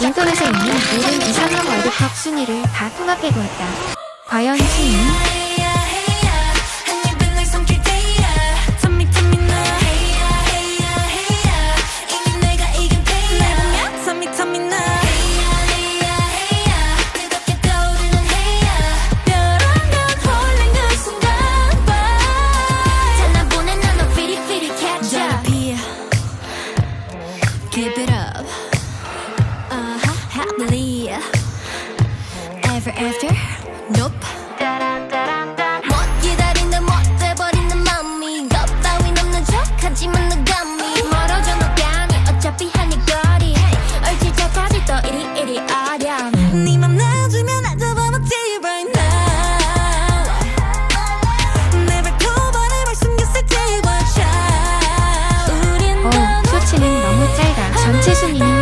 인터넷에 있는 모든 이상한 월드컵 순위를 다 통합해 보았다. 과연 순위는? Give it up. after? Nope. 어, 수치는 너무 짧아. 전체 순위는